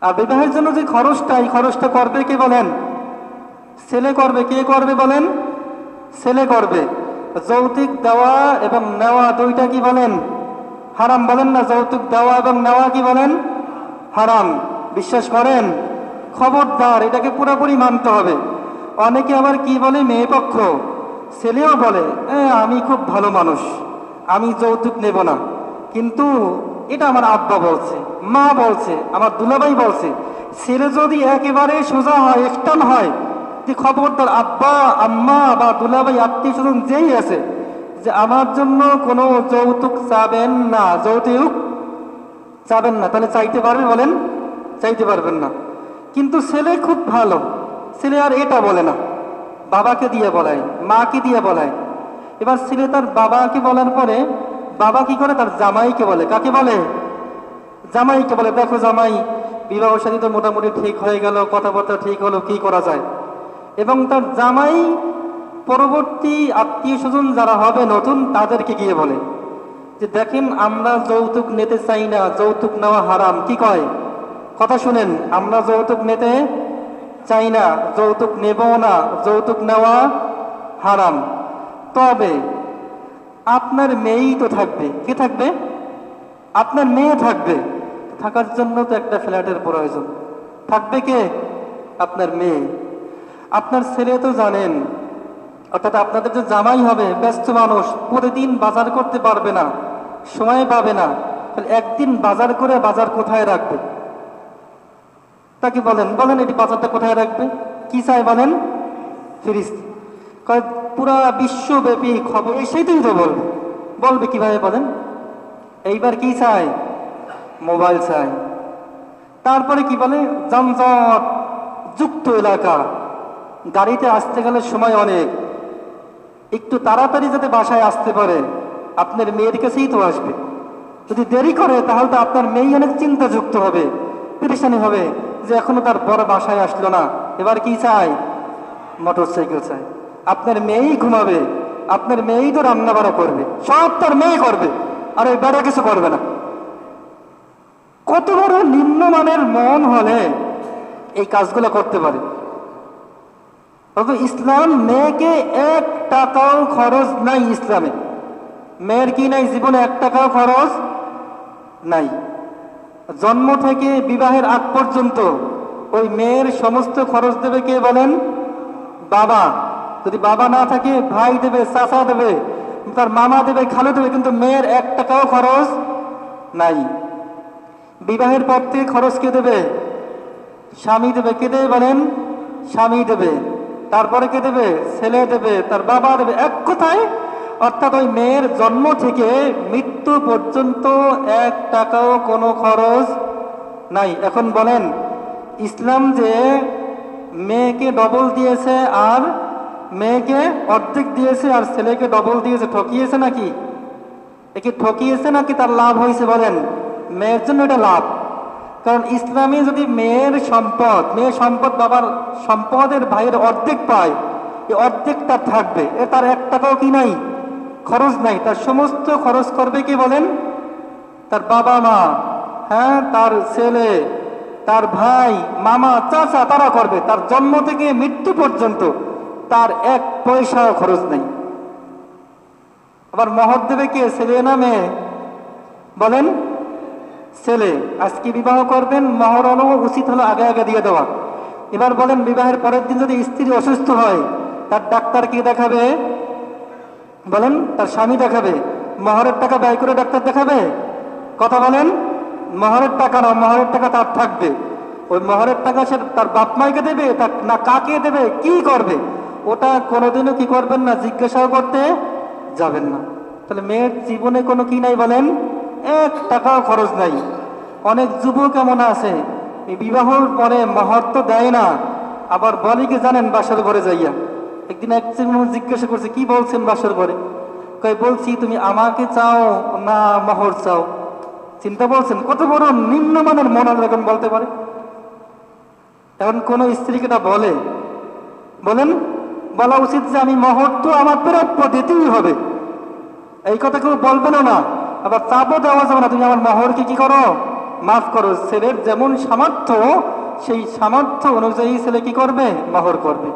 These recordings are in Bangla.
আর বিবাহের জন্য যে খরচটা এই খরচটা করবে কে বলেন? ছেলে করবে কে করবে বলেন? ছেলে করবে। যৌতুক দেওয়া এবং নেওয়া দুইটা কি বলেন? হারাম বলেন না যৌতুক দেওয়া এবং নেওয়া কি বলেন? হারাম। বিশ্বাস করেন? খবরদার এটাকে পুরোপুরি মানতে হবে। অনেকে আবার কি বলে? মেয়ে পক্ষ। ছেলেও বলে "এ, আমি খুব ভালো মানুষ আমি যৌতুক নেব না। কিন্তু এটা আমার আব্বা বলছে, মা বলছে, আমার দুলাভাই বলছে, ছেলে যদি একেবারে সোজা হয় স্টান হয় যে খবরদার আব্বা, আম্মা বা দুলাভাই, আত্মীয় স্বজন যেই আছে, যে আমার জন্য কোনো যৌতুক চাবেন না, যৌতুক চাবেন না, তাহলে চাইতে পারবে বলেন? চাইতে পারবেন না। কিন্তু ছেলে খুব ভালো, ছেলে আর এটা বলে না, বাবাকে দিয়ে বলায়, মাকে দিয়ে বলায়। এবার ছেলে তার বাবাকে বলার পরে বাবা কি করে? তার জামাইকে বলে। কাকে বলে? জামাইকে বলে, দেখো জামাই, বিবাহ সাথী তো মোটামুটি ঠিক হয়ে গেল, কথাবার্তা ঠিক হলো, কি করা যায়? এবং তার জামাই পরবর্তী আত্মীয় স্বজন যারা হবে নতুন, তাদেরকে গিয়ে বলে যে, দেখেন, আমরা যৌতুক নিতে চাই না, যৌতুক নেওয়া হারাম। কি কয়? কথা শুনেন, আমরা যৌতুক নিতে চাই না, যৌতুক নেব না, যৌতুক নেওয়া হারাম। তবে আপনার মেয়েই তো থাকবে। কে থাকবে? আপনার মেয়ে থাকবে। থাকার জন্য তো একটা ফ্ল্যাটের প্রয়োজন। থাকবে কে? আপনার মেয়ে। আপনার ছেলে তো জানেন, অর্থাৎ আপনাদের যে জামাই হবে, ব্যস্ত মানুষ, প্রতিদিন বাজার করতে পারবে না, সময় পাবে না। তাহলে একদিন বাজার করে বাজার কোথায় রাখবে? তাকে বলেন বলেন এটি বাজারটা কোথায় রাখবে? কি চাই বলেন? ফিরিস কয় পুরা বিশ্বব্যাপী খবর। সেইটাই তো বলবে। বলবে কীভাবে বলেন? এইবার কি চাই মোবাইল চাই তারপরে কি বলে? যানজট, যুক্ত এলাকা। গাড়িতে আসতে গেলে সময় অনেক। একটু তাড়াতাড়ি যাতে বাসায় আসতে পারে। আপনার মেয়ের কাছেই তো আসবে। যদি দেরি করে, তাহলে তো আপনার মেয়ে অনেক চিন্তাযুক্ত হবে, পেরেশানি হবে যে এখনও তার বড় বাসায় আসলো না। এবার কি চাই মোটর সাইকেল চাই আপনার মেয়েই ঘুমাবে, আপনার মেয়েই তো রান্না বাড়া করবে, সব তার মেয়ে করবে, আর ওই বেড়া কিছু করবে না। কত বড় নিম্নমানের মন হলে এই কাজগুলো করতে পারে। ইসলাম মেয়েকে এক টাকাও খরচ নাই ইসলামে। মেয়ের কি নাই জীবনে এক টাকাও খরচ নাই। জন্ম থেকে বিবাহের আগ পর্যন্ত ওই মেয়ের সমস্ত খরচ দেবে কে বলেন? বাবা। যদি বাবা না থাকে, ভাই দেবে, চাচা দেবে, তার মামা দেবে, খালু দেবে, কিন্তু মেয়ের এক টাকাও খরচ নাই। বিবাহের পর থেকে খরচ কে দেবে? স্বামী দেবে। কে দেবে বলেন? স্বামী দেবে। তারপরে কে দেবে? ছেলে দেবে। তার বাবা দেবে। এক কথায়, অর্থাৎ ওই মেয়ের জন্ম থেকে মৃত্যু পর্যন্ত এক টাকাও কোনো খরচ নাই। এখন বলেন, ইসলাম যে মেয়েকে ডবল দিয়েছে আর মেয়েকে অর্ধেক দিয়েছে আর ছেলেকে ডবল দিয়েছে। ঠকিয়েছে নাকি? একে ঠকিয়েছে নাকি তার লাভ হয়েছে বলেন? মেয়ের জন্য এটা লাভ। কারণ ইসলামে যদি মেয়ের সম্পদ মেয়ের সম্পদ বাবার সম্পদের ভাইয়ের অর্ধেক পায় এই অর্ধেক তার থাকবে। এ তার এক টাকাও কি নাই? খরচ নাই। তার সমস্ত খরচ করবে কি বলেন? তার বাবা মা। হ্যাঁ তার ছেলে, তার ভাই, মামা, চাচা, তারা করবে। তার জন্ম থেকে মৃত্যু পর্যন্ত। তার এক পয়সাও খরচ নেই। আবার মহর দেবে কে? ছেলে না মেয়ে? বলেন, ছেলে, আজকে বিবাহ করবেন, মহর উচিত হলো আগে আগে দিয়ে দেওয়া এবার বলেন, বিবাহের পরের দিন যদি স্ত্রী অসুস্থ হয়, তার ডাক্তার কি দেখাবে? বলেন, তার স্বামী দেখাবে। মহরের টাকা ব্যয় করে ডাক্তার দেখাবে? কথা বলেন, মহরের টাকা না, মহরের টাকা তার থাকবে। ওই মহরের টাকা সে তার বাপ মাইকে দেবে, তার না কাকে দেবে, কি করবে? ওটা কোনোদিনও কি করবেন না, জিজ্ঞাসাও করতে যাবেন না। তাহলে মেয়ের জীবনে কোনো কি নাই বলেন? এক টাকাও খরচ নাই। অনেক যুবক এমন আছে, এই বিবাহর পরে মহর তো দেয় না। আবার বলে কি জানেন বাসার ঘরে যাইয়া? একদিন মানুষ জিজ্ঞাসা করছে, কি বলছেন বাসার ঘরে? কই বলছি তুমি আমাকে চাও না মহর চাও? চিন্তা বলছেন কত বড় নিম্নমানের মন এরকম বলতে পারে? এখন কোন স্ত্রীকে বলে। বলেন বলা উচিত যে আমি মহর তো আমার প্রাপ্য দিতেই হবে। এই কথা কেউ বলবেনও না আবার চাপও দেওয়া যাবে না, তুমি আমার মহরকে কি করো? মাফ করো, ছেলের যেমন সামর্থ্য, সেই সামর্থ্য অনুযায়ী ছেলে কি করবে? মহর করবে।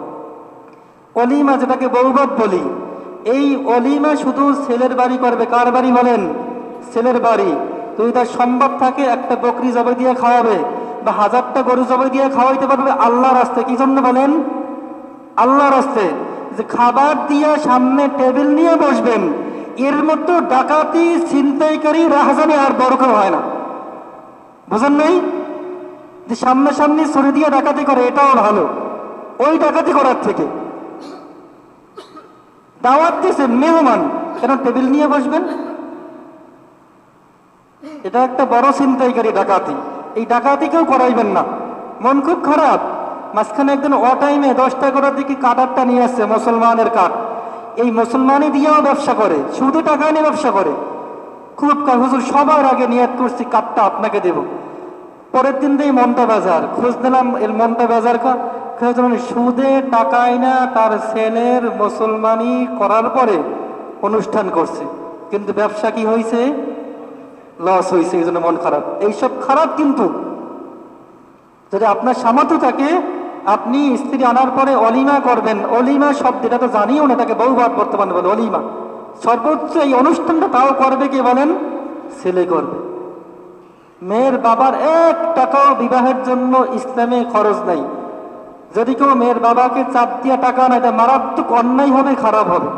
অলিমা যেটাকে বৌবত বলি, এই অলিমা শুধু ছেলের বাড়ি করবে। কার বাড়ি বলেন? ছেলের বাড়ি। তুই তার সম্ভব থাকে, একটা বকরি জবাই দিয়ে খাওয়াবে, বা হাজারটা গরু জবাই দিয়ে খাওয়াইতে পারবে আল্লাহ রাস্তে কি জন্য বলেন? আল্লাহ রাস্তে যে খাবার দিয়ে সামনে টেবিল নিয়ে বসবেন, এর মতো ডাকাতি, ছিনতাইকারী, রাহাজানি আর বড় হয় না। বুঝেন নাই? যে সামনাসামনি ছড়ি দিয়ে ডাকাতি করে, এটাও ভালো। ওই ডাকাতি করার থেকে। দাওয়াত দিয়েছেন মেহমান, কেন টেবিল নিয়ে বসবেন? এটা একটা বড় ছিনতাইকারী ডাকাতি। এই ডাকাতি কেউ করাইবেন না। মন খুব খারাপ। মাঝখানে একদিন অ টাইমে দশটা করার দিকে কাটারটা নিয়ে আসছে মুসলমানের কাঠ। এই মুসলমানই দিয়েও ব্যবসা করে, শুধু টাকা নিয়ে ব্যবসা করে। খুব হুজুর, সবার আগে নিয়ত করছি, কাঠটা আপনাকে দেব। পরের দিন দিয়ে মনটা বাজার। খোঁজ দিলাম এর মনটা বাজার সুদে টাকায় না তার ছেলের মুসলমানি করার পরে অনুষ্ঠান করছে। কিন্তু ব্যবসা কি হয়েছে লস হয়েছে এই জন্য মন খারাপ। এইসব খারাপ কিন্তু যদি আপনার সামর্থ্য থাকে আপনি স্ত্রী আনার পরে অলিমা করবেন। অলিমা শব্দ, এটা তো জানিও না এটাকে বহুবার বর্তমানে বলে, অলিমা। সর্বোচ্চ এই অনুষ্ঠানটা তাও করবে কে বলেন? ছেলে করবে। মেয়ের বাবার এক টাকাও বিবাহের জন্য ইসলামে খরচ নাই। যদি কেউ মেয়ের বাবাকে চাপ দিয়া টাকা না এটা মারাত্মক অন্যায় হবে, খারাপ হবে।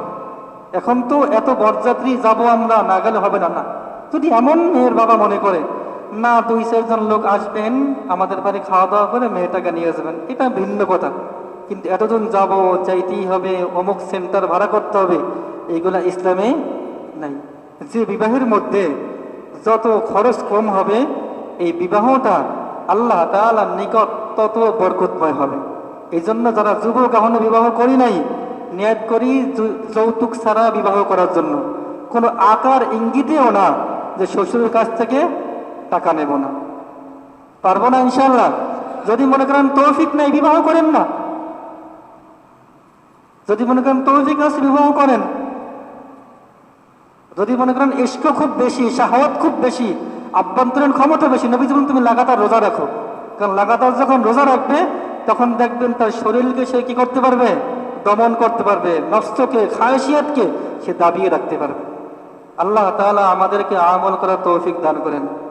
এখন তো এত বরযাত্রী যাব আমরা, না গেলে হবে না না। যদি এমন মেয়ের বাবা মনে করে না, দুই চারজন লোক আসবেন, আমাদের বাড়ি খাওয়া দাওয়া করে মেয়েটাকে নিয়ে যাবেন। এটা ভিন্ন কথা। কিন্তু এতজন যাব চাইতেই হবে, অমুক সেন্টার ভাড়া করতে হবে, এইগুলা ইসলামে নাই। যে বিবাহের মধ্যে যত খরচ কম হবে, এই বিবাহটা আল্লাহ তাআলার নিকট তত বরকতময় হবে। এই জন্য যারা যুবক এখনও বিবাহ করি নাই নিয়াত করি যৌতুক ছাড়া বিবাহ করার জন্য। কোনো আকার ইঙ্গিতেও না যে শ্বশুরের কাছ থেকে টাকা নেব না। পারব না ইনশাল্লাহ যদি মনে করেন তৌফিক নাই, বিবাহ করেন না। যদি মনে করেন তৌফিক আছে, বিবাহ করেন। যদি মনে করেন ইস্ক খুব বেশি, শাহওয়াত খুব বেশি, আভ্যন্তরীণ ক্ষমতা বেশি, নবী যেমন তুমি লাগাতার রোজা রাখো। কারণ লাগাতার যখন রোজা রাখবে, তখন দেখবেন তার শরীরকে সে কি করতে পারবে? দমন করতে পারবে। নষ্টকে খায়সিয়াতকে সে দাবিয়ে রাখতে পারবে। আল্লাহ তাআলা আমাদেরকে আমল করার তৌফিক দান করেন।